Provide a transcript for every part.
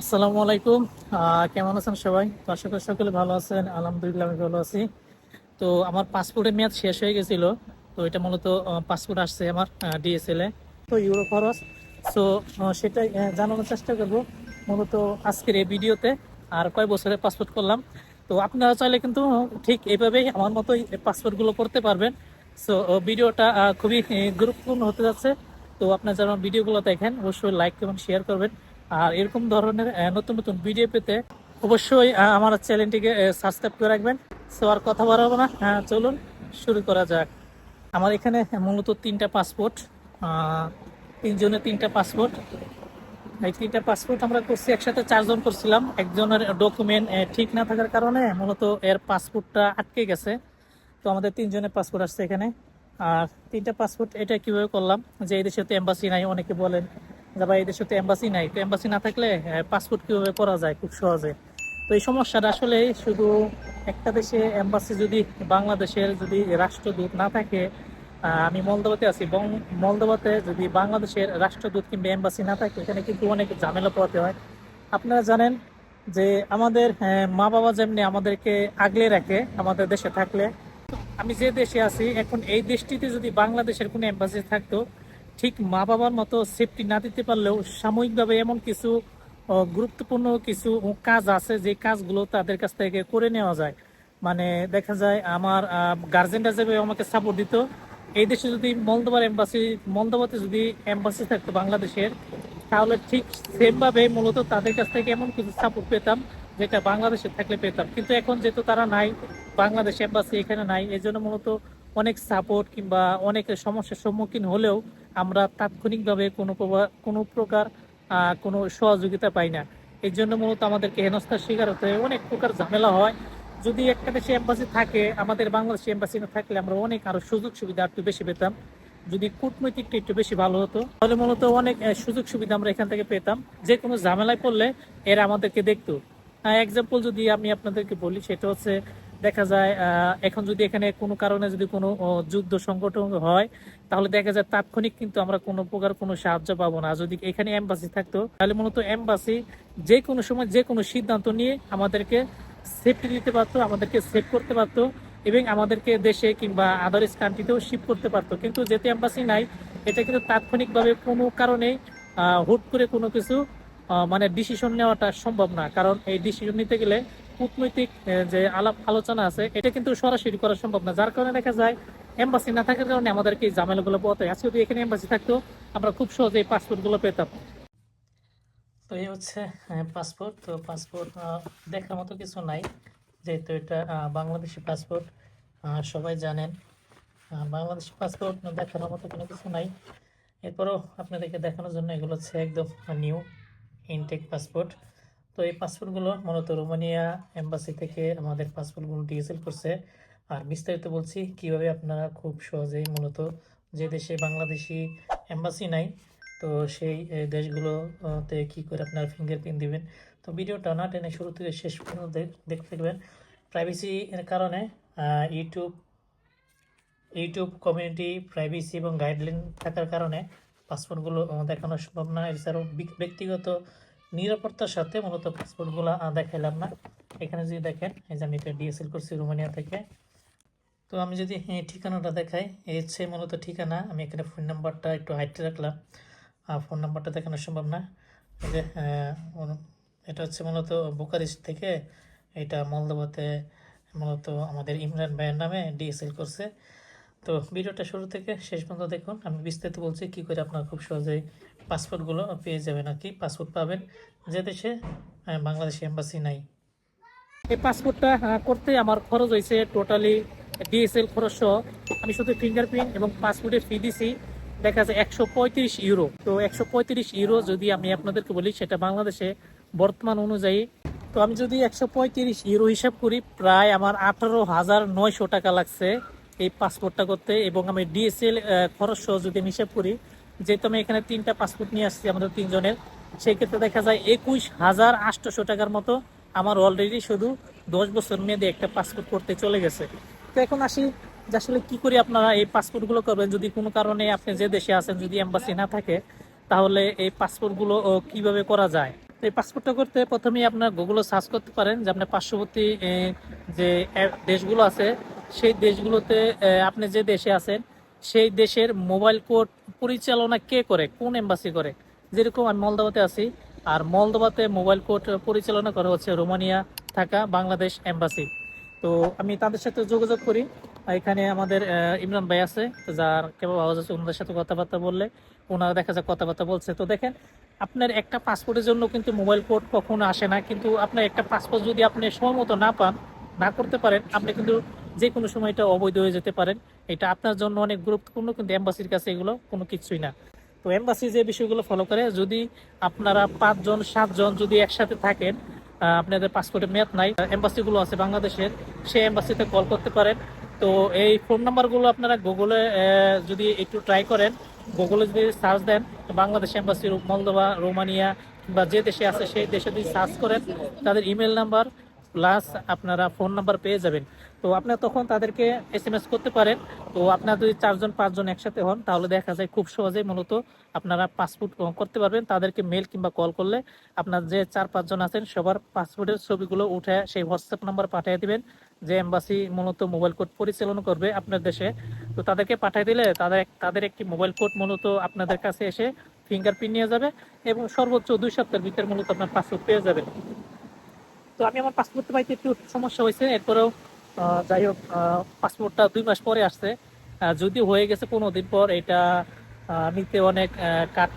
আসসালামু আলাইকুম। কেমন আছেন সবাই? তো আশা করি সকলে ভালো আছেন। আলহামদুলিল্লাহ আমি ভালো আছি। তো আমার পাসপোর্টের মেয়াদ শেষ হয়ে গেছিল। তো এটা মূলত পাসপোর্ট আসছে আমার ডিএসএল এ। তো ইউরো খরচ। সো সেটাই জানানোর চেষ্টা করব। মূলত আজকের এই ভিডিওতে আর কয় বছরের পাসপোর্ট করলাম। তো আপনারা চাইলে কিন্তু ঠিক এইভাবেই আমার মতোই পাসপোর্টগুলো করতে পারবেন। সো ভিডিওটা খুবই গুরুত্বপূর্ণ হতে যাচ্ছে। তো আপনারা যারা ভিডিওগুলো দেখেন, অবশ্যই লাইক এবং শেয়ার করবেন। আর এরকম ধরনের নতুন নতুন ভিডিও পেতে অবশ্যই আমার চ্যানেলটিকে সাবস্ক্রাইব করে রাখবেন। সো আর কথা বাড়াবো না। হ্যাঁ, চলুন শুরু করা যাক। আমার এখানে মূলত তিনটা পাসপোর্ট তিনজনের তিনটা পাসপোর্ট এই তিনটা পাসপোর্ট আমরা করছি একসাথে চারজন করছিলাম। একজনের ডকুমেন্ট ঠিক না থাকার কারণে মূলত এর পাসপোর্টটা আটকে গেছে। তো আমাদের তিনজনের পাসপোর্ট আসছে এখানে। আর তিনটা পাসপোর্ট এটা কীভাবে করলাম? যে এই দেশে তো এম্বাসি নাই অনেকে বলেন যে ভাই এই দেশে তো এম্বাসি নাই। তো এম্বাসি না থাকলে পাসপোর্ট কীভাবে করা যায়? খুব সহজে। তো এই সমস্যাটা আসলে শুধু একটা দেশে এম্বাসি যদি বাংলাদেশের যদি রাষ্ট্রদূত না থাকে আমি মলদোবাতে আছি মলদোবাতে যদি বাংলাদেশের রাষ্ট্রদূত কিংবা এম্বাসি না থাকে, এখানে কিন্তু অনেক ঝামেলা পোহাতে হয়। আপনারা জানেন যে আমাদের মা বাবা যেমনি আমাদেরকে আগলে রাখে আমাদের দেশে থাকলে, আমি যে দেশে আছি, এখন এই দেশটিতে যদি বাংলাদেশের কোনো এম্বাসি থাকতো ঠিক মা বাবার মতো সেফটি না দিতে পারলেও সাময়িকভাবে এমন কিছু গুরুত্বপূর্ণ কিছু কাজ আছে যে কাজগুলো তাদের কাছ থেকে করে নেওয়া যায়। মানে দেখা যায় আমার গার্জেনরা যেভাবে আমাকে সাপোর্ট দিত, এই দেশে যদি মলদোবার এম্বাসি মলদোবাতে যদি এম্বাসি থাকতো বাংলাদেশের, তাহলে ঠিক সেমভাবে মূলত তাদের কাছ থেকে এমন কিছু সাপোর্ট পেতাম, যেটা বাংলাদেশে থাকলে পেতাম। কিন্তু এখন যেহেতু তারা নাই, বাংলাদেশ এম্বাসি এখানে নাই এই জন্য মূলত অনেক সাপোর্ট কিংবা অনেক সমস্যার সম্মুখীন হলেও আমরা তাৎক্ষণিকভাবে কোনো কোনো প্রকার কোনো সহযোগিতা পাই না। এই জন্য মূলত আমাদেরকে হেনস্থার শিকার হতে হয় অনেক প্রকার ঝামেলা হয়। যদি একটা দেশে এম্বাসি থাকে, আমাদের বাংলাদেশে এম্বাসি না থাকলে আমরা অনেক আরও সুযোগ সুবিধা একটু বেশি পেতাম। যদি কূটনৈতিকটা একটু বেশি ভালো হতো, তাহলে মূলত অনেক সুযোগ সুবিধা আমরা এখান থেকে পেতাম। যে কোনো ঝামেলায় পড়লে এরা আমাদেরকে দেখতো। এক্সাম্পল যদি আমি আপনাদেরকে বলি, সেটা হচ্ছে দেখা যায় এখন যদি এখানে কোনো কারণে যদি কোনো যুদ্ধ সংগঠন হয়, তাহলে দেখা যায় তাৎক্ষণিক কিন্তু আমরা কোনো প্রকার কোনো সাহায্য পাবো না। যদি এখানে এম্বাসি থাকতো, তাহলে মূলত এম্বাসি যে কোনো সময় যে কোনো সিদ্ধান্ত নিয়ে আমাদেরকে সেফটি দিতে পারতো, আমাদেরকে সেভ করতে পারতো এবং আমাদেরকে দেশে কিংবা আদার্স কান্ট্রিতেও শিপ করতে পারতো। কিন্তু যেতে এম্বাসি নাই, এটা কিন্তু তাৎক্ষণিকভাবে কোনো কারণে হুট করে কোনো কিছু মানে ডিসিশন নেওয়াটা সম্ভব না। কারণ এই ডিসিশন নিতে গেলে কূটনৈতিক যে আলাপ আলোচনা আছে, এটা কিন্তু সরাসরি করা সম্ভব না। যার কারণে দেখা যায় এম্বাসি না থাকার কারণে আমাদেরকে এই ঝামেলাগুলো পোহাতে হয় যদি এখানে এম্বাসি থাকতো, আমরা খুব সহজে এই পাসপোর্টগুলো পেতাম। তো এই হচ্ছে পাসপোর্ট তো পাসপোর্ট দেখার মতো কিছু নাই। যেহেতু এটা বাংলাদেশি পাসপোর্ট সবাই জানেন। বাংলাদেশি পাসপোর্ট দেখানোর মতো কোনো কিছু নাই। এরপরও আপনাদেরকে দেখানোর জন্য এগুলো হচ্ছে একদম নিউ ইনটেক পাসপোর্ট তো এই পাসপোর্টগুলো মূলত রোমানিয়া এম্বাসি থেকে আমাদের পাসপোর্টগুলো ডিএসএল করছে। আর বিস্তারিত বলছি কীভাবে আপনারা খুব সহজেই মূলত যে দেশে বাংলাদেশি এম্বাসি নাই, তো সেই দেশগুলোতে কি করে আপনার ফিঙ্গারপ্রিন্ট দিবেন। তো ভিডিওটা না টেনে শুরু থেকে শেষ পর্যন্ত দেখতে থাকবেন। প্রাইভেসি এর কারণে ইউটিউব ইউটিউব কমিউনিটি প্রাইভেসি এবং গাইডলাইন থাকার কারণে পাসপোর্টগুলো দেখানো সম্ভব না। এছাড়াও ব্যক্তিগত নিরাপত্তার সাথে মূলত পাসপোর্টগুলো দেখাইলাম না। এখানে যদি দেখেন, এই যে আমি এটা ডিএসএল করছি রোমানিয়া থেকে। তো আমি যদি এই ঠিকানাটা দেখাই, এই হচ্ছে মূলত ঠিকানা। আমি এখানে ফোন নাম্বারটা একটু হাইটে রাখলাম। আর ফোন নাম্বারটা দেখানো সম্ভব না। যে এটা হচ্ছে মূলত বুকারিস্ট থেকে, এটা মলদোবাতে মূলত আমাদের ইমরান ভাইয়ের নামে ডিএসএল করছে। তো ভিডিওটা শুরু থেকে শেষ পর্যন্ত দেখুন। আমি বিস্তারিত বলছি কী করে আপনারা খুব সহজেই পাসপোর্টগুলো পেয়ে যাবেন আর কি, পাসপোর্ট পাবেন। যে দেশে বাংলাদেশি এম্বাসি নাই। এই পাসপোর্টটা করতে আমার খরচ হয়েছে টোটালি ডিএসএল খরচ আমি শুধু ফিঙ্গারপ্রিন্ট এবং পাসপোর্টের ফি দিছি। দেখা যায় একশো পঁয়ত্রিশ ইউরো তো একশো পঁয়ত্রিশ ইউরো যদি আমি আপনাদেরকে বলি, সেটা বাংলাদেশে বর্তমান অনুযায়ী। তো আমি যদি একশো পঁয়ত্রিশ ইউরো হিসাব করি, প্রায় আমার আঠারো হাজার নয়শো টাকা লাগছে এই পাসপোর্টটা করতে। এবং আমি ডিএসএল খরচ যদি আমি হিসাব করি যেহেতু আমি এখানে তিনটা পাসপোর্ট নিয়ে আসছি আমাদের তিনজনের সেই ক্ষেত্রে দেখা যায় একুশ হাজার আটশোশো টাকার মতো আমার অলরেডি শুধু দশ বছর মেয়াদে একটা পাসপোর্ট করতে চলে গেছে। তো এখন আসি যে আসলে কী করে আপনারা এই পাসপোর্টগুলো করবেন? যদি কোনো কারণে আপনি যে দেশে আছেন, যদি এম্বাসি না থাকে, তাহলে এই পাসপোর্টগুলো কীভাবে করা যায়? তো এই পাসপোর্টটা করতে প্রথমেই আপনার গুগলে সার্চ করতে পারেন যে আপনার পার্শ্ববর্তী যে দেশগুলো আছে, সেই দেশগুলোতে আপনি যে দেশে আছেন, সেই দেশের মোবাইল কোড পরিচালনা কে করে? কোন এম্বাসি করে? যেরকম আমি মলদোবাতে আছি, আর মলদোবাতে মোবাইল কোর্ট পরিচালনা করা হচ্ছে রোমানিয়া থাকা বাংলাদেশ এম্বাসি তো আমি তাদের সাথে যোগাযোগ করি। এখানে আমাদের ইমরান ভাই আছে, যার কেবল আওয়াজ আছে, ওনাদের সাথে কথাবার্তা বললে ওনারা দেখা যায় কথাবার্তা বলছে। তো দেখেন, আপনার একটা পাসপোর্টের জন্য কিন্তু মোবাইল কোড কখনো আসে না, কিন্তু আপনার একটা পাসপোর্ট যদি আপনি সময় মতো না পান, না করতে পারেন, আপনি কিন্তু যে কোনো সময় এটা অবৈধ হয়ে যেতে পারেন। এটা আপনার জন্য অনেক গুরুত্বপূর্ণ, কিন্তু এম্বাসির কাছে এগুলো কোনো কিছুই না। তো এম্বাসি যে বিষয়গুলো ফলো করে, যদি আপনারা পাঁচজন, সাতজন যদি একসাথে থাকেন আপনাদের পাসপোর্টের মেয়াদ নাই এম্বাসি গুলো আছে বাংলাদেশের, সেই এম্বাসিতে কল করতে পারেন। তো এই ফোন নাম্বারগুলো আপনারা গুগলে যদি একটু ট্রাই করেন গুগলে যদি সার্চ দেন বাংলাদেশ এম্বাসি মলদোবা, রোমানিয়া বা যে দেশে আছে, সেই দেশে যদি সার্চ করেন, তাদের ইমেল নাম্বার প্লাস আপনারা ফোন নাম্বার পেয়ে যাবেন। তো আপনারা তখন তাদেরকে এস এম এস করতে পারেন। তো আপনারা যদি চারজন, পাঁচজন একসাথে হন, তাহলে দেখা যায় খুব সহজেই মূলত আপনারা পাসপোর্ট করতে পারবেন। তাদেরকে মেল কিংবা কল করলে আপনার যে চার, পাঁচজন আছেন, সবার পাসপোর্টের ছবিগুলো উঠে সেই হোয়াটসঅ্যাপ নাম্বার পাঠিয়ে দিবেন, যে এম্বাসি মূলত মোবাইল কোড পরিচালনা করবে আপনার দেশে। তো তাদেরকে পাঠিয়ে দিলে তাদের তাদের একটি মোবাইল কোড মূলত আপনাদের কাছে এসে ফিঙ্গারপ্রিন্ট নিয়ে যাবে এবং সর্বোচ্চ দুই সপ্তাহের ভিতরে মূলত আপনার পাসপোর্ট পেয়ে যাবেন। তো আমি আমার পাসপোর্ট পাইতে একটু সমস্যা হয়েছে। এরপরেও যাই হোক পাসপোর্টটা দুই মাস পরে আসছে। যদি হয়ে গেছে পনেরো দিন পর, এটা নিতে অনেক কাঠ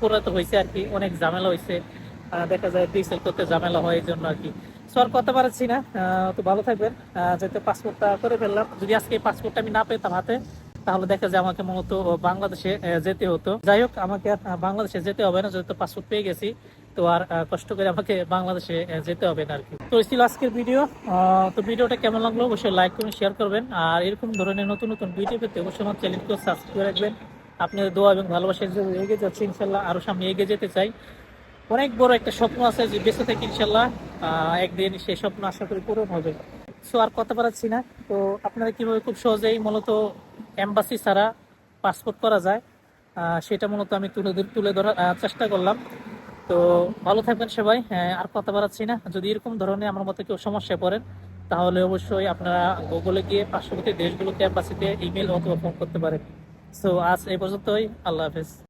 পোড়াতে হয়েছে আর কি, অনেক ঝামেলা হয়েছে। দেখা যায় ডিসেল করতে ঝামেলা হয় এই জন্য আর কি। সো আর করতে পারছি না তো ভালো থাকবেন। যেহেতু পাসপোর্টটা করে ফেললাম, যদি আজকে এই পাসপোর্টটা আমি না পেতাম হাতে, তাহলে দেখা যায় আমাকে মূলত বাংলাদেশে যেতে হতো। যাই হোক, আমাকে বাংলাদেশে যেতে হবে না, যেহেতু পাসপোর্ট পেয়ে গেছি। তো আর কষ্ট করে আমাকে বাংলাদেশে যেতে হবে না আর কি। তো ছিল আজকের ভিডিও। তো ভিডিওটা কেমন লাগল অবশ্যই লাইক করুন শেয়ার করবেন। আর এরকম ধরনের নতুন নতুন ভিডিও পেতে অবশ্যই আমার চ্যানেলকে সাবস্ক্রাইব করে রাখবেন আপনাদের দোয়া এবং ভালোবাসার জন্য এগিয়ে যাচ্ছে ইনশাল্লাহ আরও সামনে এগিয়ে যেতে চাই। অনেক বড় একটা স্বপ্ন আছে যে বেঁচে থেকে ইনশাল্লাহ একদিন সেই স্বপ্ন আশা করি পূরণ হবে। সো আর কথা পারাচ্ছি না। তো আপনারা কীভাবে খুব সহজেই মূলত এম্বাসি ছাড়া পাসপোর্ট করা যায় সেটা মূলত আমি তুলে তুলে ধরার চেষ্টা করলাম। তো ভালো থাকবেন সবাই। হ্যাঁ, আর কথা বাড়াচ্ছি না। যদি এরকম ধরনের আমার মতো কেউ সমস্যায় পড়েন তাহলে অবশ্যই আপনারা গুগলে গিয়ে পার্শ্ববর্তী দেশগুলোতে ক্যাম্পাসিতে ইমেল অথবা ফোন করতে পারেন। সো আজ এই পর্যন্তই। আল্লাহ হাফেজ।